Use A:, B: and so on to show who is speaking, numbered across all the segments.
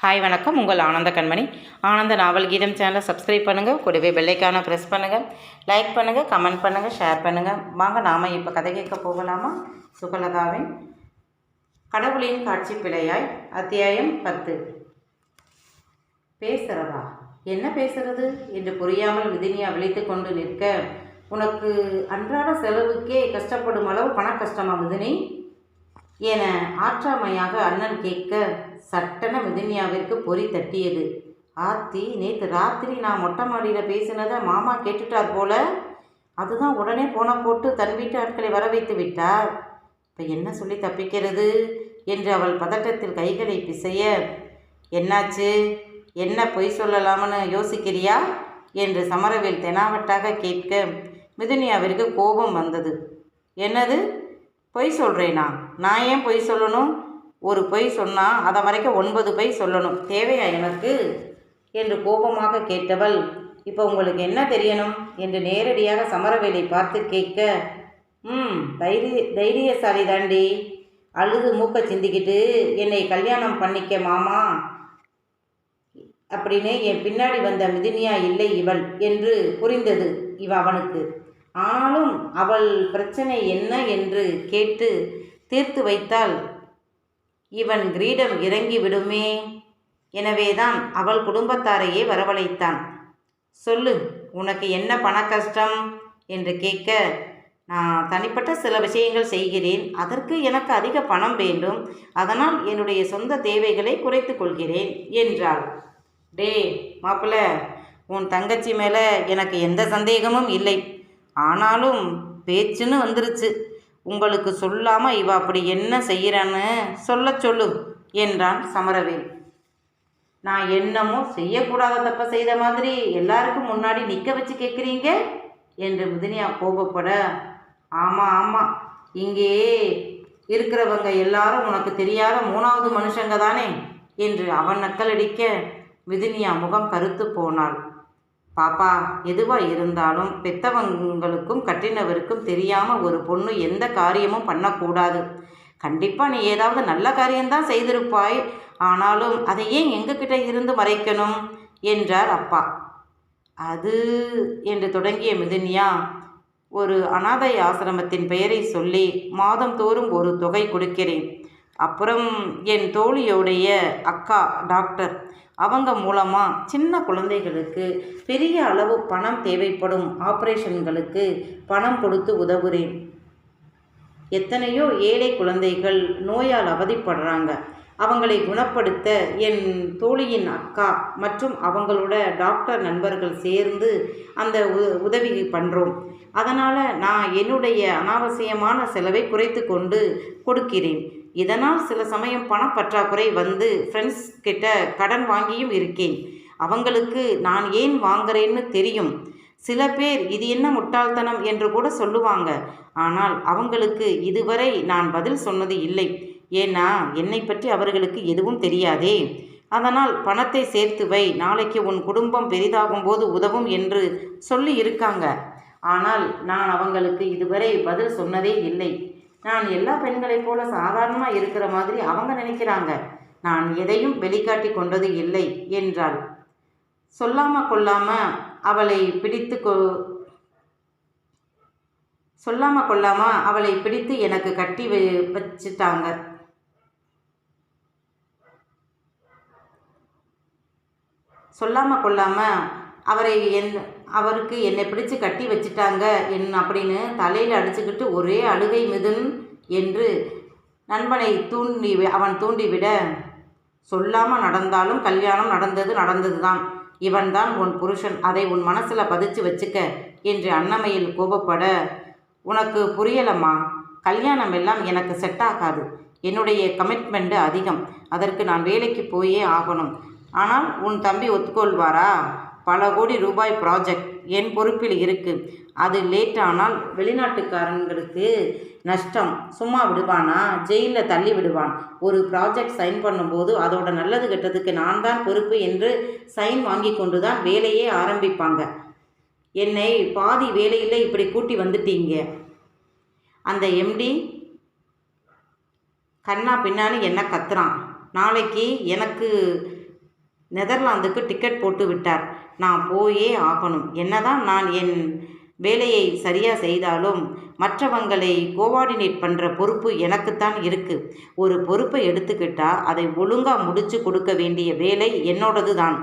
A: Hi வணக்கம். உங்கள் ஆனந்த கண்மணி. ஆனந்த நாவல் கீதம் சேனலை சப்ஸ்கிரைப் பண்ணுங்கள் கூடவே பெல்லைக்கான ப்ரெஸ் பண்ணுங்கள் லைக் பண்ணுங்கள் கமெண்ட் பண்ணுங்கள் ஷேர் பண்ணுங்கள் வாங்க நாம் இப்போ கதை கேட்க போகலாமா? சுகலதாவின் கடவுளின் காட்சி பிழையாய் அத்தியாயம் பத்து. பேசுகிறதா என்ன பேசுறது? என்று புரியாமல் விதினியா விழித்து கொண்டு நிற்க. உனக்கு அன்றாட செலவுக்கே கஷ்டப்படும் அளவு பண கஷ்டமா மிதினி? என ஆற்றாமையாக அண்ணன் கேட்க சட்டென மிதினியாவிற்கு பொறி தட்டியது. ஆத்தி நேற்று ராத்திரி நான் மொட்டை மாடியில் பேசினதை மாமா கேட்டுட்டார் போல. அதுதான் உடனே போன போட்டு தன் வீட்டு ஆட்களை வர வைத்து விட்டார். இப்போ என்ன சொல்லி தப்பிக்கிறது? என்று அவள் பதட்டத்தில் கைகளை பிசைய என்னாச்சு? என்ன பொய் சொல்லலாம்னு யோசிக்கிறியா? என்று சமரவேல் தெனாவட்டாக கேட்க மிதுனியாவிற்கு கோபம் வந்தது. என்னது? பொய் சொல்கிறேனா நான் ஏன் பொய் சொல்லணும்? ஒரு பொய் சொன்னால் அதை மறைக்க ஒன்பது பொய் சொல்லணும். தேவையா எனக்கு? என்று கோபமாக கேட்டவள் இப்போ உங்களுக்கு என்ன தெரியணும்? என்று நேரடியாக சமரவேலை பார்த்து கேட்க ம் தைரிய தைரியசாலி தாண்டி. அழுது மூக்க சிந்திக்கிட்டு என்னை கல்யாணம் பண்ணிக்க மாமா. அப்படின்னு என் பின்னாடி வந்த மிதினியா இல்லை இவள் என்று புரிந்தது இவ அவனுக்கு. ஆனாலும் அவள் பிரச்சனை என்ன என்று கேட்டு தீர்த்து வைத்தால் இவன் கிரீடம் இறங்கி விடுமே. எனவேதான் அவள் குடும்பத்தாரையே வரவழைத்தான். சொல்லு உனக்கு என்ன பண கஷ்டம்? என்று கேட்க நான் தனிப்பட்ட சில விஷயங்கள் செய்கிறேன். அதற்கு எனக்கு அதிக பணம் வேண்டும். அதனால் என்னுடைய சொந்த தேவைகளை குறைத்து கொள்கிறேன் என்றாள். டே மாப்பிள்ள உன் தங்கச்சி மேலே எனக்கு எந்த சந்தேகமும் இல்லை. ஆனாலும் பேச்சுன்னு வந்துருச்சு. உங்களுக்கு சொல்லாமல் இவ அப்படி என்ன செய்கிறான்னு சொல்ல சொல்லு என்றான் சமரவேல். நான் என்னமோ செய்யக்கூடாத தப்ப செய்த மாதிரி எல்லாருக்கும் முன்னாடி நிற்க வச்சு கேட்குறீங்க என்று மிதினியா கோபப்பட ஆமாம் ஆமாம் இங்கே இருக்கிறவங்க எல்லாரும் உனக்கு தெரியாத மூணாவது மனுஷங்க தானே? என்று அவன் நக்கலடிக்க மிதினியா முகம் கருத்து போனாள். பாப்பா எதுவாக இருந்தாலும் பெத்தவங்களுக்கும் கட்டினவருக்கும் தெரியாமல் ஒரு பொண்ணு எந்த காரியமும் பண்ணக்கூடாது. கண்டிப்பாக நீ ஏதாவது நல்ல காரியம்தான் செய்திருப்பாய். ஆனாலும் அதை ஏன் எங்ககிட்ட இருந்து மறைக்கணும்? என்றார் அப்பா. அது என்று தொடங்கிய மிதுன்யா ஒரு அனாதை ஆசிரமத்தின் பெயரை சொல்லி மாதந்தோறும் ஒரு தொகை கொடுக்கிறேன். அப்புறம் என் தோழியோடைய அக்கா டாக்டர் அவங்க மூலமாக சின்ன குழந்தைகளுக்கு பெரிய அளவு பணம் தேவைப்படும் ஆப்ரேஷன்களுக்கு பணம் கொடுத்து உதவுறேன். எத்தனையோ ஏழை குழந்தைகள் நோயால் அவதிப்படுறாங்க. அவங்களை குணப்படுத்த என் தோழியின் அக்கா மற்றும் அவங்களோட டாக்டர் நண்பர்கள் சேர்ந்து அந்த உ உதவி பண்ணுறோம் அதனால் நான் என்னுடைய அனாவசியமான செலவை குறைத்து கொண்டு கொடுக்கிறேன். இதனால் சில சமயம் பணப்பற்றாக்குறை வந்து ஃப்ரெண்ட்ஸ் கிட்ட கடன் வாங்கியும் இருக்கேன். அவங்களுக்கு நான் ஏன் வாங்குறேன்னு தெரியும். சில பேர் இது என்ன முட்டாள்தனம் என்று கூட சொல்லுவாங்க. ஆனால் அவங்களுக்கு இதுவரை நான் பதில் சொன்னது இல்லை. ஏன்னா என்னை பற்றி அவர்களுக்கு எதுவும் தெரியாதே. அதனால் பணத்தை சேர்த்து வை நாளைக்கு உன் குடும்பம் பெரிதாகும் போது உதவும் என்று சொல்லி இருக்காங்க. ஆனால் நான் அவங்களுக்கு இதுவரை பதில் சொன்னதே இல்லை. நான் எல்லா பெண்களைப் போல சாதாரணமாக இருக்கிற மாதிரி அவங்க நினைக்கிறாங்க. நான் எதையும் வெளிக்காட்டி கொண்டது இல்லை என்றாள். சொல்லாம கொள்ளாம அவளை பிடித்து கொ சொல்லாம கொள்ளாம அவளை பிடித்து எனக்கு கட்டி வச்சிட்டாங்க வச்சுட்டாங்க. சொல்லாம கொள்ளாம அவரை என் அவருக்கு என்னை பிடிச்சு கட்டி வச்சிட்டாங்க என் அப்படின்னு தலையில் அடிச்சுக்கிட்டு ஒரே அழுகை மிதுன் என்று நண்பனை தூண்டி அவன் தூண்டிவிட சொல்லாமல் நடந்தாலும் கல்யாணம் நடந்தது நடந்தது தான் இவன்தான் உன் புருஷன் அதை உன் மனசில் பதிச்சு வச்சுக்க என்று அன்னமையில் கோபப்பட உனக்கு புரியலம்மா கல்யாணம் எல்லாம் எனக்கு செட் ஆகாது. என்னுடைய கமிட்மெண்ட்டு அதிகம். அதற்கு நான் வேலைக்கு போயே ஆகணும். ஆனால் உன் தம்பி ஒத்துக்கொள்வாரா? பல கோடி ரூபாய் ப்ராஜெக்ட் என் பொறுப்பில் இருக்குது அது லேட் ஆனால் வெளிநாட்டுக்காரங்களுக்கு நஷ்டம். சும்மா விடுவானா? ஜெயிலில் தள்ளி விடுவான். ஒரு ப்ராஜெக்ட் சைன் பண்ணும்போது அதோட நல்லது கெட்டதுக்கு நான் தான் பொறுப்பு என்று சைன் வாங்கி கொண்டு தான் வேலையே ஆரம்பிப்பாங்க. என்னை பாதி வேலையில் இப்படி கூட்டி வந்துட்டீங்க. அந்த எம்டி கண்ணா பின்னான்னு என்ன கத்துறான்? நாளைக்கு எனக்கு நெதர்லாந்துக்கு டிக்கெட் போட்டு விட்டார். நான் போயே ஆகணும். என்னதான் நான் என் வேலையை சரியாக செய்தாலும் மற்றவங்களை கோஆர்டினேட் பண்ணுற பொறுப்பு எனக்குத்தான் இருக்குது ஒரு பொறுப்பை எடுத்துக்கிட்டா அதை ஒழுங்காக முடிச்சு கொடுக்க வேண்டிய வேலை என்னோடது தான்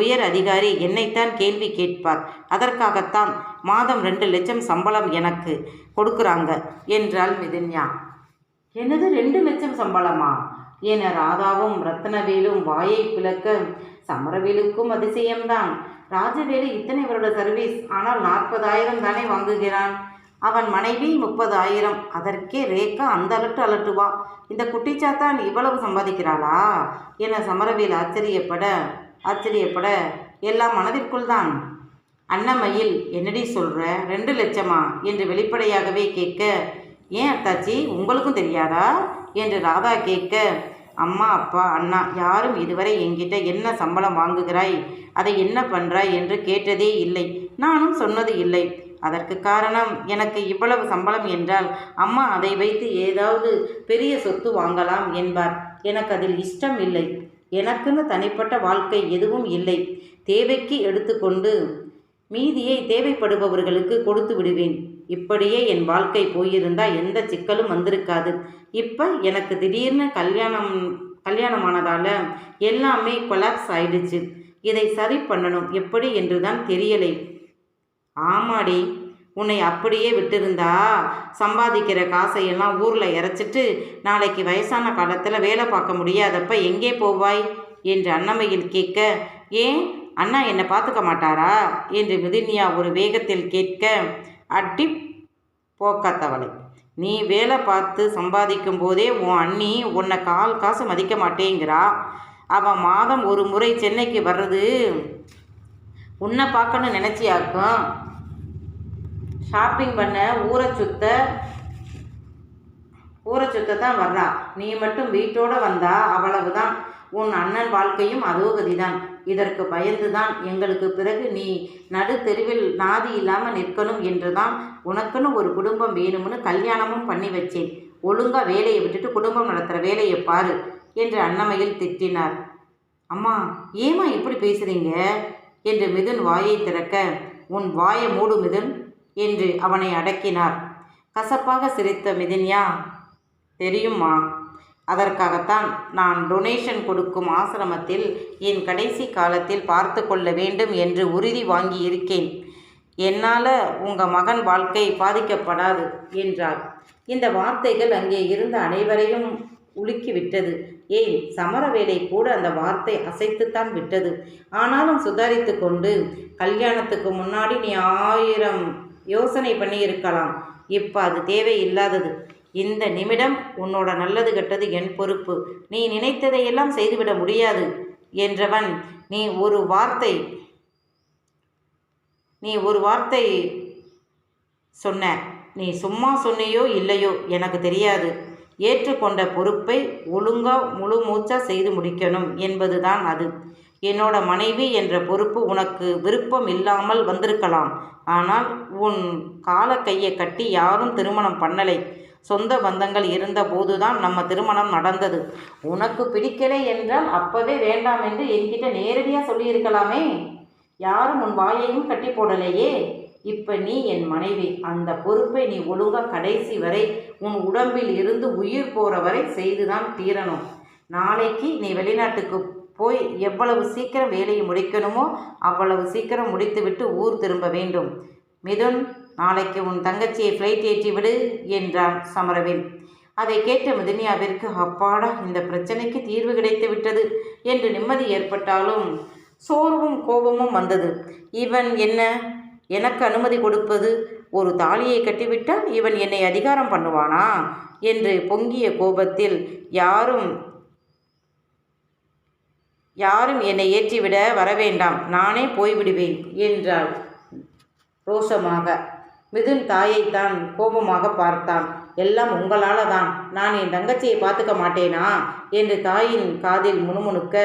A: உயர் அதிகாரி என்னைத்தான் கேள்வி கேட்பார். அதற்காகத்தான் மாதம் ரெண்டு லட்சம் சம்பளம் எனக்கு கொடுக்குறாங்க என்றாள் மிதின்யா. என்னது ரெண்டு லட்சம் சம்பளமா? என ராதாவும் ரத்னவேலும் வாயை பிளக்க சமரவேலுக்கும் அதிசயம்தான். ராஜவேலு இத்தனை வருட சர்வீஸ் ஆனால் நாற்பதாயிரம் தானே வாங்குகிறான். அவன் மனைவி முப்பதாயிரம். அதற்கே ரேக்கா அந்த அலட்டு அலட்டுவா. இந்த குட்டிச்சாத்தான் இவ்வளவு சம்பாதிக்கிறாளா? என சமரவேல் ஆச்சரியப்பட ஆச்சரியப்பட எல்லாம் மனதிற்குள் தான் அன்னமையில் என்னடி சொல்கிற ரெண்டு லட்சமா? என்று வெளிப்படையாகவே கேட்க ஏன் அத்தாச்சி உங்களுக்கும் தெரியாதா? என்று ராதா கேட்க அம்மா அப்பா அண்ணா யாரும் இதுவரை என்கிட்ட என்ன சம்பளம் வாங்குகிறாய்? அதை என்ன பண்ணுறாய் என்று கேட்டதே இல்லை. நானும் சொன்னது இல்லை. அதற்கு காரணம் எனக்கு இவ்வளவு சம்பளம் என்றால் அம்மா அதை வைத்து ஏதாவது பெரிய சொத்து வாங்கலாம் என்பார். எனக்கு அதில் இஷ்டம் இல்லை. எனக்குன்னு தனிப்பட்ட வாழ்க்கை எதுவும் இல்லை. தேவைக்கு எடுத்துக்கொண்டு மீதியை தேவைப்படுபவர்களுக்கு கொடுத்து விடுவேன். இப்படியே என் வாழ்க்கை போயிருந்தால் எந்த சிக்கலும் வந்திருக்காது. இப்போ எனக்கு திடீர்னு கல்யாணம் கல்யாணமானதால் எல்லாமே கொலாப்ஸ் ஆயிடுச்சு. இதை சரி பண்ணணும். எப்படி என்று தான் தெரியலை. ஆமாடி உன்னை அப்படியே விட்டிருந்தா சம்பாதிக்கிற காசையெல்லாம் ஊரில் இறைச்சிட்டு நாளைக்கு வயசான காலத்தில் வேலை பார்க்க முடியாதப்ப எங்கே போவாய்? என்று அன்னமையில் கேட்க ஏன்? அண்ணா என்னை பார்த்துக்க மாட்டாரா? என்று மிதினியா ஒரு வேகத்தில் கேட்க அட்டி போக்காத்தவளை. நீ வேலை பார்த்து சம்பாதிக்கும் போதே உன் அண்ணி உன்னை கால் காசு மதிக்க மாட்டேங்கிறா. அவன் மாதம் ஒரு முறை சென்னைக்கு வர்றது உன்னை பார்க்கணும்னு நினச்சியாக்கும் ஷாப்பிங் பண்ண ஊரை சுத்த ஊரை சுத்த தான் வர்றா. நீ மட்டும் வீட்டோடு வந்தா அவ்வளவுதான். உன் அண்ணன் வாழ்க்கையும் அதோ கதிதான். இதற்கு பயந்துதான் எங்களுக்கு பிறகு நீ நடு தெருவில் நாதி இல்லாமல் நிற்கணும் என்றுதான் உனக்குன்னு ஒரு குடும்பம் வேணும்னு கல்யாணமும் பண்ணி வச்சேன். ஒழுங்கா வேலையை விட்டுட்டு குடும்பம் நடத்துகிற வேலையை பாரு என்று அன்னமையில் திட்டினார். அம்மா ஏமா இப்படி பேசுறீங்க? என்று மிதுன் வாயை திறக்க உன் வாயை மூடு மிதுன் என்று அவனை அடக்கினார். கசப்பாக சிரித்த மிதின்யா தெரியுமா அதற்காகத்தான் நான் டொனேஷன் கொடுக்கும் ஆசிரமத்தில் என் கடைசி காலத்தில் பார்த்து கொள்ள வேண்டும் என்று உறுதி வாங்கி இருக்கேன் என்னால் உங்கள் மகன் வாழ்க்கை பாதிக்கப்படாது என்றார். இந்த வார்த்தைகள் அங்கே இருந்த அனைவரையும் உலுக்கி விட்டது ஏன் சமரவேலை கூட அந்த வார்த்தை அசைத்துத்தான் விட்டது. ஆனாலும் சுதாரித்து கொண்டு கல்யாணத்துக்கு முன்னாடி நீ ஆயிரம் யோசனை பண்ணி இருக்கலாம் இப்போ அது தேவையில்லாதது. இந்த நிமிடம் உன்னோட நல்லது கெட்டது என் பொறுப்பு. நீ நினைத்ததையெல்லாம் செய்துவிட முடியாது என்றவன். நீ ஒரு வார்த்தை நீ ஒரு வார்த்தை சொன்ன. நீ சும்மா சொன்னையோ இல்லையோ எனக்கு தெரியாது. ஏற்றுக்கொண்ட பொறுப்பை ஒழுங்காக முழு மூச்சாக செய்து முடிக்கணும் என்பதுதான் அது. என்னோட மனைவி என்ற பொறுப்பு உனக்கு விருப்பம் இல்லாமல் வந்திருக்கலாம். ஆனால் உன் கால கையை கட்டி யாரும் திருமணம் பண்ணலை. சொந்த பந்தங்கள் இருந்த போதுதான் நம்ம திருமணம் நடந்தது. உனக்கு பிடிக்கலை என்றால் அப்பவே வேண்டாம் என்று என்கிட்ட நேரடியாக சொல்லியிருக்கலாமே. யாரும் உன் வாயையும் கட்டி போடலையே. இப்போ நீ என் மனைவி. அந்த பொறுப்பை நீ ஒழுங்காக கடைசி வரை உன் உடம்பில் இருந்து உயிர் போகிற வரை செய்துதான் தீரணும். நாளைக்கு நீ வெளிநாட்டுக்கு போய் எவ்வளவு சீக்கிரம் வேலையை முடிக்கணுமோ அவ்வளவு சீக்கிரம் முடித்துவிட்டு ஊர் திரும்ப வேண்டும். மிதுன் நாளைக்கு உன் தங்கச்சியை ஃப்ளைட் ஏற்றி விடு என்றான் சமரவேல். அதை கேட்ட முதனியாவிற்கு அப்பாடா இந்த பிரச்சனைக்கு தீர்வு கிடைத்து விட்டது என்று நிம்மதி ஏற்பட்டாலும் சோர்வும் கோபமும் வந்தது. இவன் என்ன? எனக்கு அனுமதி கொடுப்பது ஒரு தாலியை கட்டிவிட்டால் இவன் என்னை அதிகாரம் பண்ணுவானா? என்று பொங்கிய கோபத்தில் யாரும் யாரும் என்னை ஏற்றிவிட வரவேண்டாம். நானே போய்விடுவேன் என்றாள் ரோஷமாக. மிதுன் தாயைத்தான் கோபமாக பார்த்தான். எல்லாம் உங்களால் தான் நான் என் தங்கச்சியை பார்த்துக்க மாட்டேனா? என்று தாயின் காதில் முணுமுணுக்க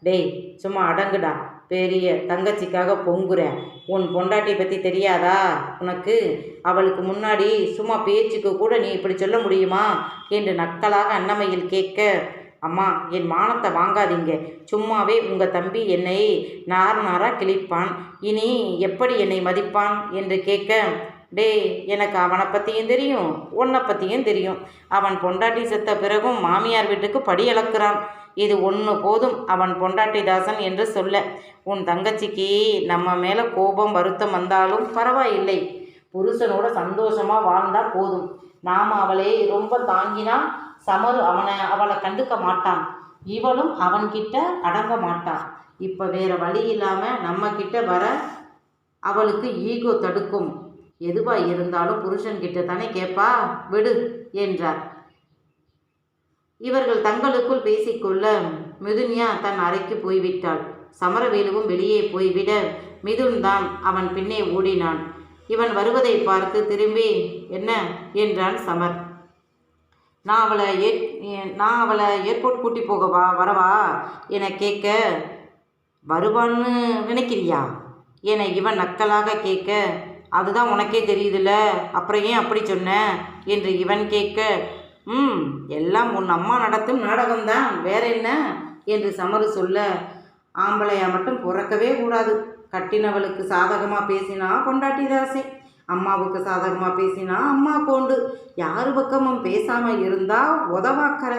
A: டேய் சும்மா அடங்குடா. பெரிய தங்கச்சிக்காக பொங்குற. உன் பொண்டாட்டி பற்றி தெரியாதா? உனக்கு? அவளுக்கு முன்னாடி சும்மா பேச்சுக்கு கூட நீ இப்படி சொல்ல முடியுமா? என்று நக்கலாக அன்னமையில் கேட்க அம்மா என் மானத்தை வாங்காதீங்க. சும்மாவே உங்கள் தம்பி என்னை நார் நாராக கிழிப்பான். இனி எப்படி என்னை மதிப்பான்? என்று கேட்க டேய் எனக்கு அவனை பற்றியும் தெரியும் உன்னை பற்றியும் தெரியும். அவன் பொண்டாட்டி செத்த பிறகும் மாமியார் வீட்டுக்கு படி இழக்கிறான் இது ஒன்று போதும் அவன் பொண்டாட்டி தாசன் என்று சொல்ல. உன் தங்கச்சிக்கு நம்ம மேலே கோபம் வருத்தம் வந்தாலும் பரவாயில்லை. புருஷனோட சந்தோஷமாக வாழ்ந்தால் போதும். நாம் அவளை ரொம்ப தாங்கினா சமரு அவனை அவளை கண்டுக்க மாட்டான். இவளும் அவன்கிட்ட அடங்க மாட்டான். இப்போ வேற வழி இல்லாமல் நம்ம வர அவளுக்கு ஈகோ தடுக்கும். எதுவாக இருந்தாலும் புருஷன்கிட்ட தானே கேட்பா விடு என்றார். இவர்கள் தங்களுக்குள் பேசிக்கொள்ள மிதுன்யா தன் அறைக்கு போய்விட்டாள். சமரவேலுவும் வெளியே போய்விட மிதுன் தான் அவன் பின்னே ஓடினான். இவன் வருவதை பார்த்து திரும்பி என்ன? என்றான் சமர். நான் அவளை ஏற் நான் அவளை ஏர்போர்ட் கூட்டி போகவா வரவா? என கேட்க வருவான்னு நினைக்கிறியா? என இவன் நக்கலாக கேட்க அதுதான் உனக்கே தெரியுதுல்ல அப்புறம் ஏன் அப்படி சொன்ன? என்று இவன் கேட்க ம் எல்லாம் உன் அம்மா நடத்தும் நாடகம்தான். வேற என்ன? என்று சமரு சொல்ல ஆம்பளையா மட்டும் பிறக்கவே கூடாது. கட்டினவளுக்கு சாதகமாக பேசினா கொண்டாட்டி தாசை அம்மாவுக்கு சாதகமாக பேசினா அம்மா கோண்டு. யார் பக்கமும் பேசாமல் இருந்தால் உதவாக்கற.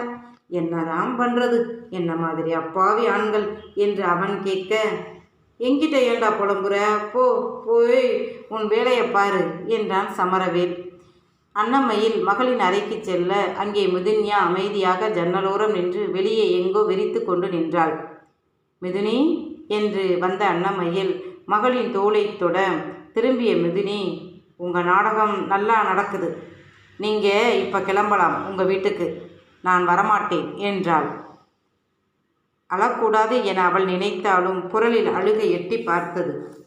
A: என்னதான் பண்ணுறது என்ன மாதிரி அப்பாவி ஆண்கள்? என்று அவன் கேட்க எங்கிட்ட ஏண்டா புலம்புற? போ போய் உன் வேலையை பாரு என்றான் சமரவேல். அன்னம்மையில் மகளின் அறைக்கு செல்ல அங்கே மிதுன்யா அமைதியாக ஜன்னலோரம் நின்று வெளியே எங்கோ விரித்து கொண்டு நின்றாள். மிதுனி என்று வந்த அன்னம்மையில் மகளின் தோளை தொட திரும்பிய மிதுனி உங்கள் நாடகம் நல்லா நடக்குது. நீங்கள் இப்போ கிளம்பலாம் உங்கள் வீட்டுக்கு. நான் வரமாட்டேன் என்றாள். அழக்கூடாது என அவள் நினைத்தாலும் குரலில் அழுகை எட்டி பார்த்தது.